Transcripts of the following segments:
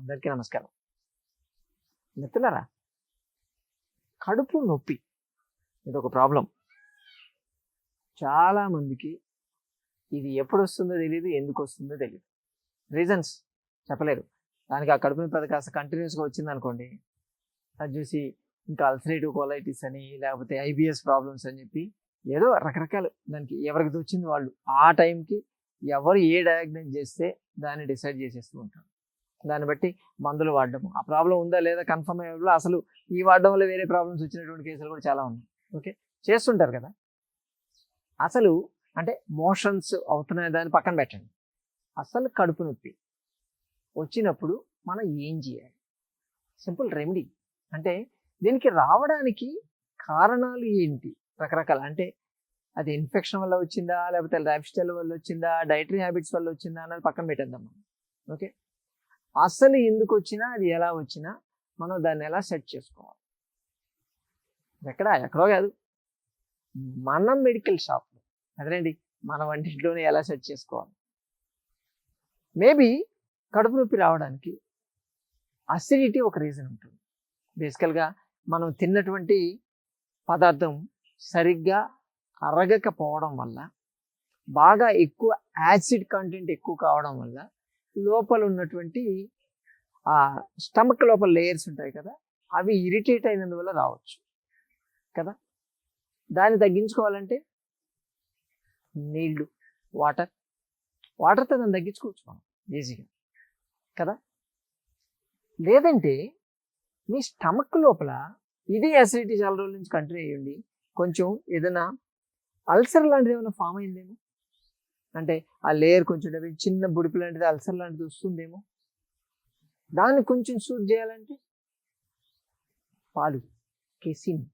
అందరికీ నమస్కారం. మిత్రులారా కడుపు నొప్పి ఇది ఒక ప్రాబ్లం. చాలా మందికి ఇది ఎప్పుడు వస్తుందో తెలియదు ఎందుకు వస్తుందో తెలియదు రీజన్స్ చెప్పలేరు. దానికి ఆ కడుపు నొప్పి అది కాస్త కంటిన్యూస్గా వచ్చింది అనుకోండి అది చూసి ఇంకా అల్సరేటివ్ కోలైటిస్ అని లేకపోతే ఐబిఎస్ ప్రాబ్లమ్స్ అని చెప్పి ఏదో రకరకాలు దానికి ఎవరికి వచ్చింది వాళ్ళు. ఆ టైంకి ఎవరు ఏ డయాగ్నైజ్ చేస్తే దాన్ని డిసైడ్ చేసేస్తూ ఉంటారు. దాన్ని బట్టి మందులు వాడడం ఆ ప్రాబ్లం ఉందా లేదా కన్ఫర్మ్ అయ్యేప్పుడు అసలు ఈ వాడడం వల్ల వేరే ప్రాబ్లమ్స్ వచ్చినటువంటి కేసులు కూడా చాలా ఉన్నాయి. ఓకే? చేస్తుంటారు కదా? అసలు అంటే మోషన్స్ అవుతున్నాయి దాన్ని పక్కన పెట్టండి. అసలు కడుపు నొప్పి వచ్చినప్పుడు మనం ఏం చేయాలి? Simple remedy. అంటే దీనికి రావడానికి కారణాలు ఏంటి? రకరకాల అంటే అది ఇన్ఫెక్షన్ వల్ల వచ్చిందా? లేకపోతే లైఫ్ స్టైల్ వల్ల వచ్చిందా? డైటరీ హ్యాబిట్స్ వల్ల వచ్చిందా? అన్నది పక్కన పెట్టేద్దాం మనం. ఓకే? అసలు ఎందుకు వచ్చినా అది ఎలా వచ్చినా మనం దాన్ని ఎలా సెట్ చేసుకోవాలి? ఎక్కడ? ఎక్కడో కాదు. మనం మెడికల్ షాప్లో అదేనండి. మన వంటింట్లోనే ఎలా సెట్ చేసుకోవాలి? మేబీ కడుపు నొప్పి రావడానికి అసిడిటీ ఒక రీజన్ ఉంటుంది. బేసికల్గా మనం తిన్నటువంటి పదార్థం సరిగ్గా అరగకపోవడం వల్ల బాగా ఎక్కువ యాసిడ్ కంటెంట్ ఎక్కువ కావడం వల్ల లోపల ఉన్నటువంటి ఆ స్టమక్ లోపల లేయర్స్ ఉంటాయి కదా అవి ఇరిటేట్ అయినందువల్ల రావచ్చు కదా. దాన్ని తగ్గించుకోవాలంటే నీళ్ళు వాటర్ వాటర్తో దాన్ని తగ్గించుకోవచ్చు మనం ఈజీగా కదా. లేదంటే మీ స్టమక్ లోపల ఇదే యాసిడిటీ చాలా రోజుల నుంచి కంటిన్యూ అయ్యండి కొంచెం ఏదైనా అల్సర్ లాంటిది ఏమైనా ఫామ్ అయిందేమో? అంటే ఆ లేయర్ కొంచెం చిన్న బుడిపి లాంటిది అల్సర్ లాంటిది వస్తుందేమో. దాన్ని కొంచెం సూట్ చేయాలంటే పాలు కెసిన్.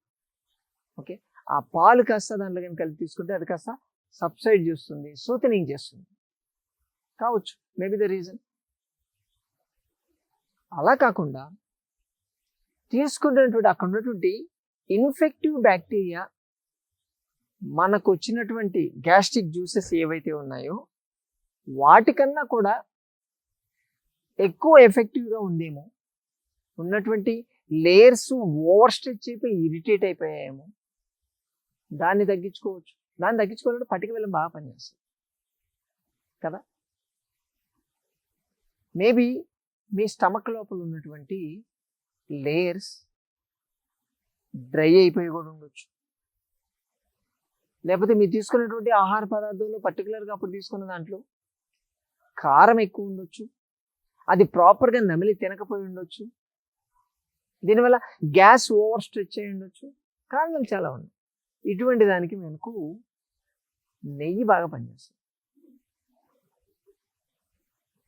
ఓకే? ఆ పాలు కాస్త దాంట్లో కానీ కలిపి తీసుకుంటే అది కాస్త సబ్సైడ్ చేస్తుంది సూతనింగ్ చేస్తుంది. కావచ్చు మేబీ ద రీజన్. అలా కాకుండా తీసుకున్నటువంటి అక్కడ ఉన్నటువంటి ఇన్ఫెక్టివ్ బ్యాక్టీరియా మనకు వచ్చినటువంటి గ్యాస్ట్రిక్ జ్యూసెస్ ఏవైతే ఉన్నాయో వాటికన్నా కూడా ఎక్కువ ఎఫెక్టివ్గా ఉందేమో. ఉన్నటువంటి లేయర్స్ ఓవర్ స్ట్రెచ్ అయిపోయి ఇరిటేట్ అయిపోయాయేమో. దాన్ని తగ్గించుకోవచ్చు. దాన్ని తగ్గించుకోవాలంటే పట్టిక వెళ్ళం బాగా పనిచేస్తుంది. కదా? మేబీ మీ స్టమక్ లోపల ఉన్నటువంటి లేయర్స్ డ్రై అయిపోయి కూడా ఉండొచ్చు. లేకపోతే మీరు తీసుకున్నటువంటి ఆహార పదార్థంలో పర్టికులర్గా అప్పుడు తీసుకున్న దాంట్లో కారం ఎక్కువ ఉండొచ్చు. అది ప్రాపర్గా నమిలి తినకపోయి ఉండొచ్చు. దీనివల్ల గ్యాస్ ఓవర్ స్ట్రెచ్ అయి ఉండొచ్చు. కారణాలు చాలా ఉన్నాయి. ఇటువంటి దానికి మనకు నెయ్యి బాగా పనిచేస్తుంది.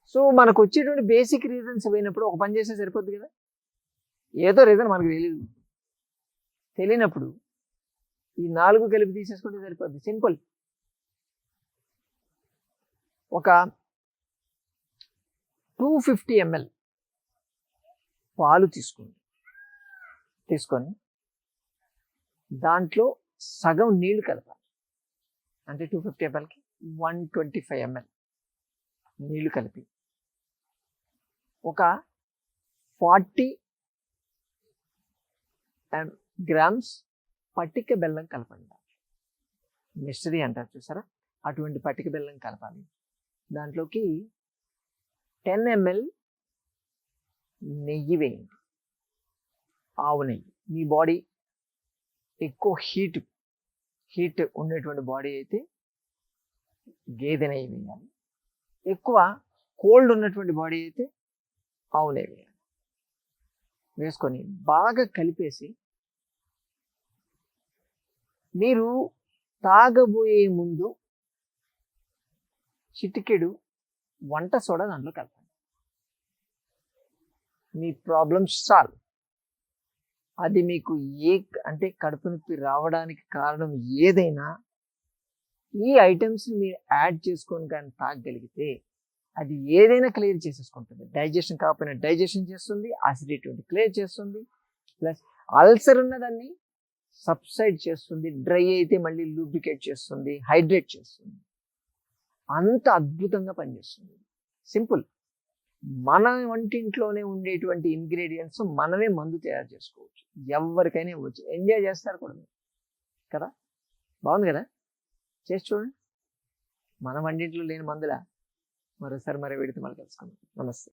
సో మనకు వచ్చేటువంటి బేసిక్ రీజన్స్ పోయినప్పుడు ఒక పని చేస్తే సరిపోద్ది కదా? ఏదో రీజన్ మనకు తెలియదు తెలియనప్పుడు ఈ నాలుగు కలిపి తీసేసుకుంటే సరిపోద్ది. సింపుల్ ఒక టూ ఫిఫ్టీ ఎంఎల్ పాలు తీసుకోండి. తీసుకొని దాంట్లో సగం నీళ్ళు కలపాలి. అంటే టూ ఫిఫ్టీ ఎంఎల్కి వన్ ట్వంటీ ఫైవ్ ఎంఎల్ నీళ్ళు కలిపి ఒక ఫార్టీ గ్రామ్స్ పట్టిక బెల్లం కలపండి. మిస్టరీ అంటారు చూసారా? అటువంటి పట్టిక బెల్లం కలపాలి. దాంట్లోకి టెన్ ఎంఎల్ నెయ్యి వేయండి. ఆవు నెయ్యి. మీ బాడీ ఎక్కువ హీట్ హీట్ ఉండేటువంటి బాడీ అయితే గేదె నెయ్యి వేయాలి. ఎక్కువ కోల్డ్ ఉన్నటువంటి బాడీ అయితే ఆవు నెయ్యి వేయాలి. వేసుకొని బాగా కలిపేసి మీరు తాగబోయే ముందు చిటికెడు వంట సోడా దాంట్లో కలపండి. మీ ప్రాబ్లమ్స్ సాల్వ్ అది మీకు ఏ అంటే కడుపు నొప్పి రావడానికి కారణం ఏదైనా ఈ ఐటమ్స్ని మీరు యాడ్ చేసుకొని కానీ తాగగలిగితే అది ఏదైనా క్లియర్ చేసేసుకుంటుంది. డైజెషన్ కాకపోయినా డైజెషన్ చేస్తుంది అసిడిటీ క్లియర్ చేస్తుంది. ప్లస్ అల్సర్ ఉన్నదాన్ని సబ్సైడ్ చేస్తుంది డ్రై అయితే మళ్ళీ లూబ్రికేట్ చేస్తుంది హైడ్రేట్ చేస్తుంది. అంత అద్భుతంగా పనిచేస్తుంది. సింపుల్. మన వంటింట్లోనే ఉండేటువంటి ఇంగ్రీడియంట్స్ మనమే మందు తయారు చేసుకోవచ్చు. ఎవరికైనా ఇవ్వచ్చు. ఎంజాయ్ చేస్తారు కూడా కదా? బాగుంది కదా? చేసి చూడండి. మన వంటింట్లో లేని మందులా? మరోసారి మరో విడితే మళ్ళీ కలుసుకుందాం. నమస్తే.